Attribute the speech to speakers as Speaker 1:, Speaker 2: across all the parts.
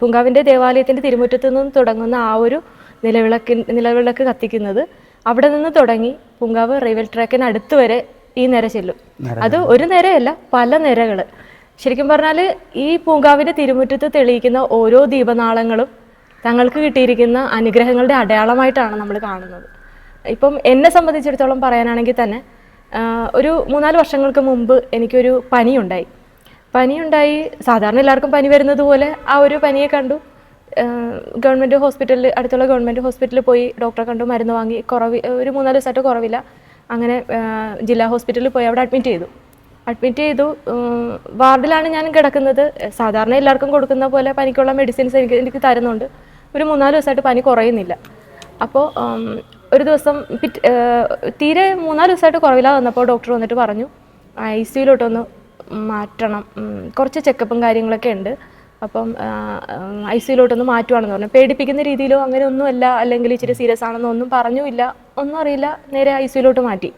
Speaker 1: പൂങ്കാവിന്റെ ദേവാലയത്തിന്റെ തിരുമുറ്റത്ത് നിന്ന് തുടങ്ങുന്ന ആ ഒരു നിലവിളക്കി നിലവിളക്ക് കത്തിക്കുന്നത് അവിടെ നിന്ന് തുടങ്ങി പൂങ്കാവ് റെയിൽവേ ട്രാക്കിന് അടുത്ത് വരെ ഈ നിര ചെല്ലും. അത് ഒരു നിരയല്ല പല നിരകൾ ശരിക്കും പറഞ്ഞാൽ ഈ പൂങ്കാവിന്റെ തിരുമുറ്റത്ത് തെളിയിക്കുന്ന ഓരോ ദീപനാളങ്ങളും തങ്ങൾക്ക് കിട്ടിയിരിക്കുന്ന അനുഗ്രഹങ്ങളുടെ അടയാളമായിട്ടാണ് നമ്മൾ കാണുന്നത്. ഇപ്പം എന്നെ സംബന്ധിച്ചിടത്തോളം പറയാനാണെങ്കിൽ തന്നെ ഒരു മൂന്നാൽ വർഷങ്ങൾക്ക് മുമ്പ് എനിക്കൊരു പനിയുണ്ടായി. പനിയുണ്ടായി. സാധാരണ എല്ലാവർക്കും പനി വരുന്നത് പോലെ ആ ഒരു പനിയെ കണ്ടു. ഗവൺമെന്റ് ഹോസ്പിറ്റലിൽ അടുത്തുള്ള ഗവൺമെന്റ് ഹോസ്പിറ്റലിൽ പോയി ഡോക്ടറെ കണ്ടു മരുന്ന് വാങ്ങി. കുറവ് ഒരു മൂന്നാൽ ദിവസമായിട്ട് കുറവില്ല. അങ്ങനെ ജില്ലാ ഹോസ്പിറ്റലിൽ പോയി അവിടെ അഡ്മിറ്റ് ചെയ്തു. അഡ്മിറ്റ് ചെയ്തു വാർഡിലാണ് ഞാൻ കിടക്കുന്നത്. സാധാരണ എല്ലാവർക്കും കൊടുക്കുന്ന പോലെ പനിക്കുള്ള മെഡിസിൻസ് എനിക്ക് എനിക്ക് തരുന്നുണ്ട്. ഒരു മൂന്നാൽ ദിവസമായിട്ട് പനി കുറയുന്നില്ല. അപ്പോൾ ഒരു ദിവസം പിറ്റ് തീരെ മൂന്നാൽ ദിവസമായിട്ട് കുറവില്ല വന്നപ്പോൾ ഡോക്ടർ വന്നിട്ട് പറഞ്ഞു ഐ സിയിലോട്ടൊന്ന് മാറ്റണം. കുറച്ച് ചെക്കപ്പും കാര്യങ്ങളൊക്കെ ഉണ്ട്. അപ്പം ഐ സിയിലോട്ടൊന്ന് മാറ്റുവാണെന്ന് പറഞ്ഞു. പേടിപ്പിക്കുന്ന രീതിയിലോ അങ്ങനെ ഒന്നുമല്ല അല്ലെങ്കിൽ ഇച്ചിരി സീരിയസ് ആണെന്നോ ഒന്നും പറഞ്ഞുമില്ല. ഒന്നും അറിയില്ല. നേരെ ഐ സിയിലോട്ട് മാറ്റി.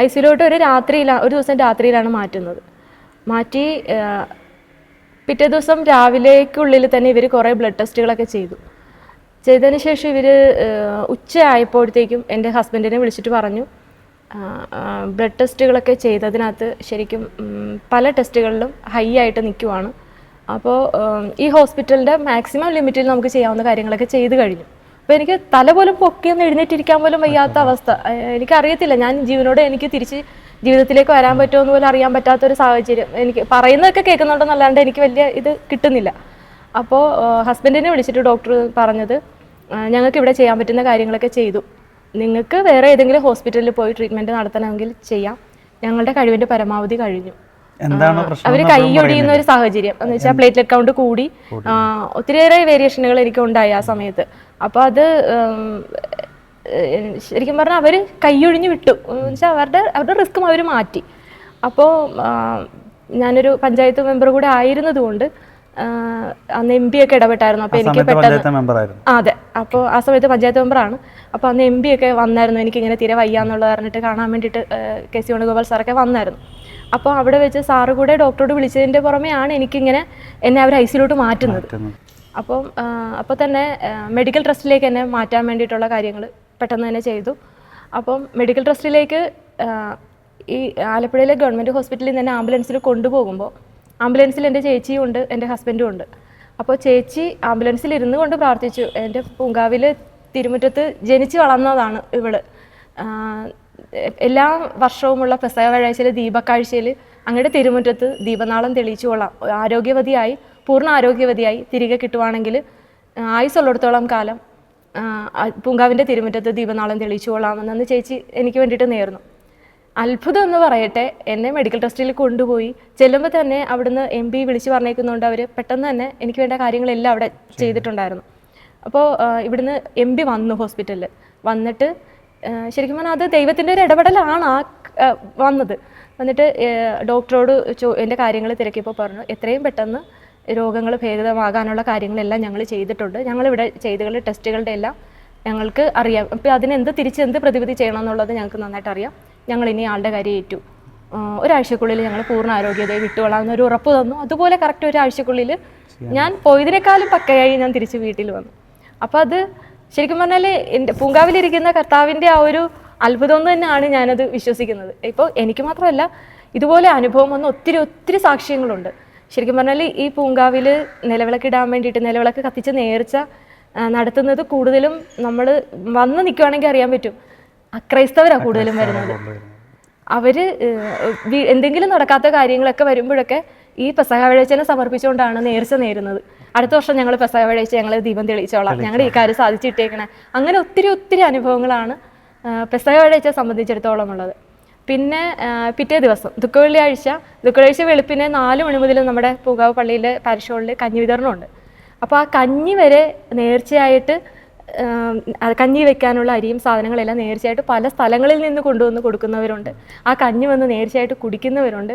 Speaker 1: ഐ സിയിലോട്ട് ഒരു രാത്രിയിലാണ് ഒരു ദിവസം രാത്രിയിലാണ് മാറ്റുന്നത്. മാറ്റി പിറ്റേ ദിവസം രാവിലേക്കുള്ളിൽ തന്നെ ഇവർ കുറേ ബ്ലഡ് ടെസ്റ്റുകളൊക്കെ ചെയ്തു. ചെയ്തതിന് ശേഷം ഇവർ ഉച്ച ആയപ്പോഴത്തേക്കും എന്റെ ഹസ്ബൻഡിനെ വിളിച്ചിട്ട് പറഞ്ഞു ബ്ലഡ് ടെസ്റ്റുകളൊക്കെ ചെയ്തതിനകത്ത് ശരിക്കും പല ടെസ്റ്റുകളിലും ഹൈ ആയിട്ട് നിൽക്കുവാണ് അപ്പോൾ ഈ ഹോസ്പിറ്റലിന്റെ മാക്സിമം ലിമിറ്റിൽ നമുക്ക് ചെയ്യാവുന്ന കാര്യങ്ങളൊക്കെ ചെയ്ത് കഴിഞ്ഞു. അപ്പോൾ എനിക്ക് തല പോലും പൊക്കിയൊന്നും എഴുന്നേറ്റിരിക്കാൻ പോലും വയ്യാത്ത അവസ്ഥ. എനിക്കറിയത്തില്ല. ഞാൻ ജീവനോട് എനിക്ക് തിരിച്ച് ജീവിതത്തിലേക്ക് വരാൻ പറ്റുമോ എന്ന് പോലും അറിയാൻ പറ്റാത്തൊരു സാഹചര്യം. എനിക്ക് പറയുന്നതൊക്കെ കേൾക്കുന്നുണ്ടെന്നല്ലാണ്ട് എനിക്ക് വലിയ ഇത് കിട്ടുന്നില്ല. അപ്പോൾ ഹസ്ബൻഡിനെ വിളിച്ചിട്ട് ഡോക്ടർ പറഞ്ഞത് ഞങ്ങൾക്ക് ഇവിടെ ചെയ്യാൻ പറ്റുന്ന കാര്യങ്ങളൊക്കെ ചെയ്തു. നിങ്ങൾക്ക് വേറെ ഏതെങ്കിലും ഹോസ്പിറ്റലിൽ പോയി ട്രീറ്റ്മെന്റ് നടത്തണമെങ്കിൽ ചെയ്യാം. ഞങ്ങളുടെ കഴിവിന്റെ പരമാവധി കഴിഞ്ഞു.
Speaker 2: എന്താണ് പ്രശ്നം
Speaker 1: അവർ കൈയൊടിയുന്ന ഒരു സാഹചര്യം. എന്ന് വെച്ചാൽ പ്ലേറ്റ്ലെറ്റ് കൗണ്ട് കൂടി. ഒത്തിരിയേറെ വേരിയേഷനുകൾ എനിക്ക് ഉണ്ടായി ആ സമയത്ത്. അപ്പോൾ അത് ശരിക്കും പറഞ്ഞാൽ അവർ കൈയൊഴിഞ്ഞു വിട്ടു. എന്ന് വെച്ചാൽ അവരുടെ അവരുടെ റിസ്ക്കും അവർ മാറ്റി. അപ്പോൾ ഞാനൊരു പഞ്ചായത്ത് മെമ്പർ കൂടെ ആയിരുന്നതുകൊണ്ട് അന്ന് എം പി ഒക്കെ ഇടപെട്ടായിരുന്നു. അപ്പോൾ എനിക്ക് പെട്ടെന്ന് അതെ. അപ്പോൾ ആ സമയത്ത് പഞ്ചായത്ത് മെമ്പറാണ്. അപ്പോൾ അന്ന് എം പി ഒക്കെ വന്നായിരുന്നു. എനിക്കിങ്ങനെ തീരെ വയ്യാന്നുള്ളത് പറഞ്ഞിട്ട് കാണാൻ വേണ്ടിയിട്ട് കെ സി വേണുഗോപാൽ സാറൊക്കെ വന്നായിരുന്നു. അപ്പോൾ അവിടെ വെച്ച് സാറ് കൂടെ ഡോക്ടറോട് വിളിച്ചതിന്റെ പുറമെയാണ് എനിക്കിങ്ങനെ എന്നെ അവർ ഐ സിയിലോട്ട് മാറ്റുന്നത്. അപ്പം അപ്പോൾ തന്നെ മെഡിക്കൽ ട്രസ്റ്റിലേക്ക് എന്നെ മാറ്റാൻ വേണ്ടിയിട്ടുള്ള കാര്യങ്ങൾ പെട്ടെന്ന് തന്നെ ചെയ്തു. അപ്പം മെഡിക്കൽ ട്രസ്റ്റിലേക്ക് ഈ ആലപ്പുഴയിലെ ഗവൺമെന്റ് ഹോസ്പിറ്റലിൽ നിന്ന് തന്നെ ആംബുലൻസിൽ കൊണ്ടുപോകുമ്പോൾ ആംബുലൻസിൽ എന്റെ ചേച്ചിയും ഉണ്ട് എന്റെ ഹസ്ബൻഡും ഉണ്ട്. അപ്പോൾ ചേച്ചി ആംബുലൻസിൽ ഇരുന്ന് കൊണ്ട് പ്രാർത്ഥിച്ചു. എന്റെ പൂങ്കാവിൽ തിരുമുറ്റത്ത് ജനിച്ച് വളർന്നതാണ് ഇവൾ. എല്ലാ വർഷവുമുള്ള പ്രസവ വ്യാഴാഴ്ചയിൽ ദീപക്കാഴ്ചയിൽ അങ്ങയുടെ തിരുമുറ്റത്ത് ദീപനാളം തെളിയിച്ചു കൊള്ളാം. ആരോഗ്യവതിയായി പൂർണ ആരോഗ്യവതിയായി തിരികെ കിട്ടുവാണെങ്കിൽ ആയുസുള്ളിടത്തോളം കാലം പൂങ്കാവിന്റെ തിരുമുറ്റത്ത് ദീപനാളം തെളിയിച്ചു കൊള്ളാമെന്നു ചേച്ചി എനിക്ക് വേണ്ടിയിട്ട് നേർന്നു. അത്ഭുതം എന്ന് പറയട്ടെ എന്നെ മെഡിക്കൽ ടെസ്റ്റിൽ കൊണ്ടുപോയി. ചെല്ലുമ്പോൾ തന്നെ അവിടുന്ന് എം പി വിളിച്ച് പറഞ്ഞേക്കുന്നതുകൊണ്ട് അവർ പെട്ടെന്ന് തന്നെ എനിക്ക് വേണ്ട കാര്യങ്ങളെല്ലാം അവിടെ ചെയ്തിട്ടുണ്ടായിരുന്നു. അപ്പോൾ ഇവിടുന്ന് എം പി വന്നു ഹോസ്പിറ്റലിൽ വന്നിട്ട് ശരിക്കും പറഞ്ഞാൽ അത് ദൈവത്തിന്റെ ഒരു ഇടപെടലാണ് ആ വന്നത്. വന്നിട്ട് ഡോക്ടറോട് ചോ എന്റെ കാര്യങ്ങൾ തിരക്കിയപ്പോൾ പറഞ്ഞു എത്രയും പെട്ടെന്ന് രോഗങ്ങൾ ഭേദമാകാനുള്ള കാര്യങ്ങളെല്ലാം ഞങ്ങൾ ചെയ്തിട്ടുണ്ട്. ഞങ്ങളിവിടെ ചെയ്തുകളുടെ ടെസ്റ്റുകളുടെ എല്ലാം ഞങ്ങൾക്ക് അറിയാം. അപ്പോൾ അതിനെന്ത് തിരിച്ച് എന്ത് പ്രതിവിധി ചെയ്യണം എന്നുള്ളത് ഞങ്ങൾക്ക് നന്നായിട്ട് അറിയാം. ഞങ്ങൾ ഇനി ആളുടെ കാര്യം ഏറ്റു. ഒരാഴ്ചക്കുള്ളിൽ ഞങ്ങൾ പൂർണ ആരോഗ്യതയെ വിട്ടുകൊള്ളാം ഒരു ഉറപ്പ് തന്നു. അതുപോലെ കറക്റ്റ് ഒരാഴ്ചക്കുള്ളിൽ ഞാൻ പോയതിനേക്കാളും പക്കയായി ഞാൻ തിരിച്ച് വീട്ടിൽ വന്നു. അപ്പോൾ അത് ശരിക്കും പറഞ്ഞാൽ എന്റെ പൂങ്കാവിലിരിക്കുന്ന കർത്താവിന്റെ ആ ഒരു അത്ഭുതം തന്നെയാണ് ഞാനത് വിശ്വസിക്കുന്നത്. ഇപ്പോൾ എനിക്ക് മാത്രമല്ല ഇതുപോലെ അനുഭവം വന്ന ഒത്തിരി ഒത്തിരി സാക്ഷ്യങ്ങളുണ്ട്. ശരിക്കും പറഞ്ഞാൽ ഈ പൂങ്കാവിൽ നിലവിളക്ക് ഇടാൻ വേണ്ടിയിട്ട് നിലവിളക്ക് കത്തിച്ച് നേർച്ച നടത്തുന്നത് കൂടുതലും നമ്മൾ വന്ന് നിൽക്കുവാണെങ്കിൽ അറിയാൻ പറ്റും. അക്രൈസ്തവരാണ് കൂടുതലും വരുന്നത്. അവർ എന്തെങ്കിലും നടക്കാത്ത കാര്യങ്ങളൊക്കെ വരുമ്പോഴൊക്കെ ഈ പെസഹ വെള്ളിച്ചനെ സമർപ്പിച്ചുകൊണ്ടാണ് നേർച്ച നേരുന്നത്. അടുത്ത വർഷം ഞങ്ങൾ പെസഹ വെള്ളിച്ച ഞങ്ങൾ ദീപം തെളിയിച്ചോളാം. ഞങ്ങൾ ഈ കാര്യം സാധിച്ചിട്ടേക്കണേ. അങ്ങനെ ഒത്തിരി ഒത്തിരി അനുഭവങ്ങളാണ് പെസഹ വെള്ളിച്ച സംബന്ധിച്ചിടത്തോളം ഉള്ളത് പിന്നെ പിറ്റേ ദിവസം ദുഃഖവെള്ളിയാഴ്ച ദുഃഖവെള്ളിയാഴ്ച വെളുപ്പിനെ നാല് മണി മുതൽ നമ്മുടെ പൂകാവ് പള്ളിയിലെ പാരിഷ് ഹാളിൽ കഞ്ഞി വിതരണമുണ്ട് അപ്പോൾ ആ കഞ്ഞി വരെ നേർച്ചയായിട്ട് കഞ്ഞി വെക്കാനുള്ള അരിയും സാധനങ്ങളെല്ലാം നേർച്ചയായിട്ട് പല സ്ഥലങ്ങളിൽ നിന്ന് കൊണ്ടുവന്ന് കൊടുക്കുന്നവരുണ്ട്. ആ കഞ്ഞി വന്ന് നേർച്ചയായിട്ട് കുടിക്കുന്നവരുണ്ട്.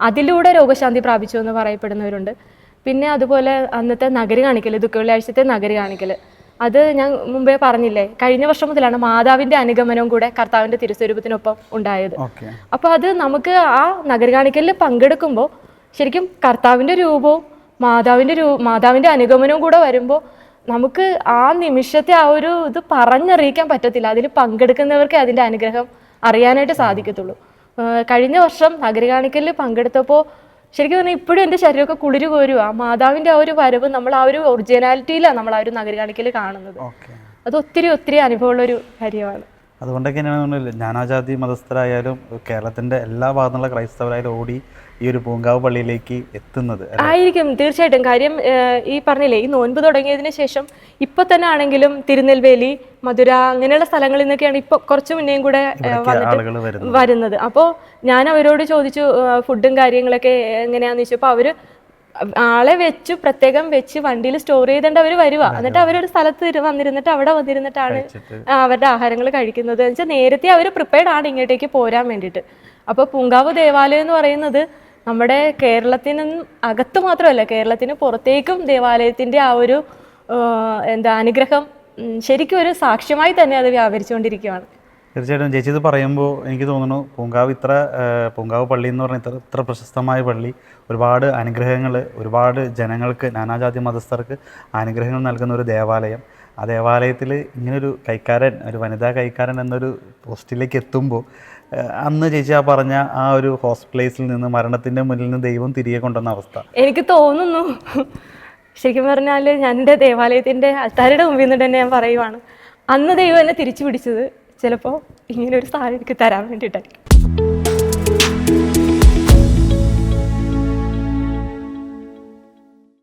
Speaker 1: അതിലൂടെ രോഗശാന്തി പ്രാപിച്ചു എന്ന് പറയപ്പെടുന്നവരുണ്ട്. പിന്നെ അതുപോലെ അന്നത്തെ നഗരി കാണിക്കൽ ദുഃഖവെള്ളിയാഴ്ചത്തെ നഗരി കാണിക്കൽ അത് ഞാൻ മുമ്പേ പറഞ്ഞില്ലേ കഴിഞ്ഞ വർഷം മുതലാണ് മാതാവിന്റെ അനുഗമനവും കൂടെ കർത്താവിന്റെ തിരുസ്വരൂപത്തിനൊപ്പം ഉണ്ടായത്. അപ്പോൾ അത് നമുക്ക് ആ നഗര കാണിക്കലിൽ പങ്കെടുക്കുമ്പോൾ ശരിക്കും കർത്താവിന്റെ രൂപവും മാതാവിന്റെ രൂ മാതാവിന്റെ അനുഗമനവും കൂടെ വരുമ്പോൾ നമുക്ക് ആ നിമിഷത്തെ ആ ഒരു ഇത് പറഞ്ഞറിയിക്കാൻ പറ്റത്തില്ല. അതിൽ പങ്കെടുക്കുന്നവർക്ക് അതിന്റെ അനുഗ്രഹം അറിയാനായിട്ട് സാധിക്കത്തുള്ളൂ. കഴിഞ്ഞ വർഷം നഗരകാണിക്കലിൽ പങ്കെടുത്തപ്പോൾ ശരിക്കും പറഞ്ഞാൽ ഇപ്പോഴും എന്റെ ശരീരമൊക്കെ കുളിര് കോരുക ആ മാതാവിന്റെ ആ ഒരു വരവ് നമ്മൾ ആ ഒരു ഒറിജിനാലിറ്റിയിലാണ് നമ്മൾ ആ ഒരു നഗരകാണിക്കൽ കാണുന്നത്. അത് ഒത്തിരി ഒത്തിരി അനുഭവമുള്ള ഒരു കാര്യമാണ്.
Speaker 2: അതുകൊണ്ടൊക്കെ ഞാനാജാതി മതസ്ഥരായാലും കേരളത്തിന്റെ എല്ലാ ഭാഗത്തുള്ള ക്രൈസ്തവരായാലും ഓടി ഈ ഒരു പൂങ്കാവ് പള്ളിയിലേക്ക് എത്തുന്നത്
Speaker 1: ആയിരിക്കും തീർച്ചയായിട്ടും. കാര്യം ഈ പറഞ്ഞില്ലേ ഈ നോൻപ് തുടങ്ങിയതിന് ശേഷം ഇപ്പൊ തന്നെ ആണെങ്കിലും തിരുനെൽവേലി മധുര അങ്ങനെയുള്ള സ്ഥലങ്ങളിൽ നിന്നൊക്കെയാണ് ഇപ്പൊ കുറച്ച് മുന്നേയും കൂടെ വന്നിട്ട്
Speaker 2: വരുന്നത്.
Speaker 1: അപ്പോ അപ്പോൾ ഞാൻ അവരോട് ചോദിച്ചു ഫുഡും കാര്യങ്ങളൊക്കെ എങ്ങനെയാന്ന് ചോദിച്ചപ്പോൾ അവർ ആളെ വെച്ച് പ്രത്യേകം വെച്ച് വണ്ടിയിൽ സ്റ്റോർ ചെയ്തേണ്ട അവർ വരുക എന്നിട്ട് അവരൊരു സ്ഥലത്ത് വന്നിരുന്നിട്ട് അവിടെ വന്നിരുന്നിട്ടാണ് അവരുടെ ആഹാരങ്ങൾ കഴിക്കുന്നത്. എന്ന് വെച്ചാൽ നേരത്തെ അവർ പ്രിപ്പയർഡ് ആണ് ഇങ്ങോട്ടേക്ക് പോരാൻ വേണ്ടിയിട്ട്. അപ്പോൾ പൂങ്കാവ് ദേവാലയം എന്ന് പറയുന്നത് നമ്മുടെ കേരളത്തിനും അകത്ത് മാത്രമല്ല കേരളത്തിന് പുറത്തേക്കും ദേവാലയത്തിന്റെ ആ ഒരു എന്താ അനുഗ്രഹം ശരിക്കും ഒരു സാക്ഷ്യമായി തന്നെ അത് വ്യാപരിച്ചുകൊണ്ടിരിക്കുകയാണ്.
Speaker 2: തീർച്ചയായിട്ടും ചേച്ചി ഇത് പറയുമ്പോൾ എനിക്ക് തോന്നുന്നു പൂങ്കാവ് ഇത്ര പൂങ്കാവ് പള്ളി എന്ന് പറഞ്ഞാൽ ഇത്ര ഇത്ര പ്രശസ്തമായ പള്ളി. ഒരുപാട് അനുഗ്രഹങ്ങൾ ഒരുപാട് ജനങ്ങൾക്ക് നാനാജാതി മതസ്ഥർക്ക് അനുഗ്രഹങ്ങൾ നൽകുന്ന ഒരു ദേവാലയം. ആ ദേവാലയത്തിൽ ഇങ്ങനൊരു കൈക്കാരൻ ഒരു വനിതാ കൈക്കാരൻ എന്നൊരു പോസ്റ്റിലേക്ക് എത്തുമ്പോൾ അന്ന് ചേച്ചി ആ പറഞ്ഞ ആ ഒരു ഹോസ്പിറ്റലൈസിൽ നിന്ന് മരണത്തിന്റെ മുന്നിൽ നിന്ന് ദൈവം തിരികെ കൊണ്ടുവന്ന അവസ്ഥ.
Speaker 1: എനിക്ക് തോന്നുന്നു. ശരിക്കും പറഞ്ഞാൽ ഞാൻ എന്റെ ദേവാലയത്തിന്റെ അത്താരുടെ മുമ്പിൽ നിന്ന് തന്നെ ഞാൻ പറയുവാണ്. അന്ന് ദൈവം എന്നെ തിരിച്ചു പിടിച്ചത് ചിലപ്പോൾ ഇങ്ങനെ ഒരു എനിക്ക് തരാൻ വേണ്ടിയിട്ടായിരിക്കും.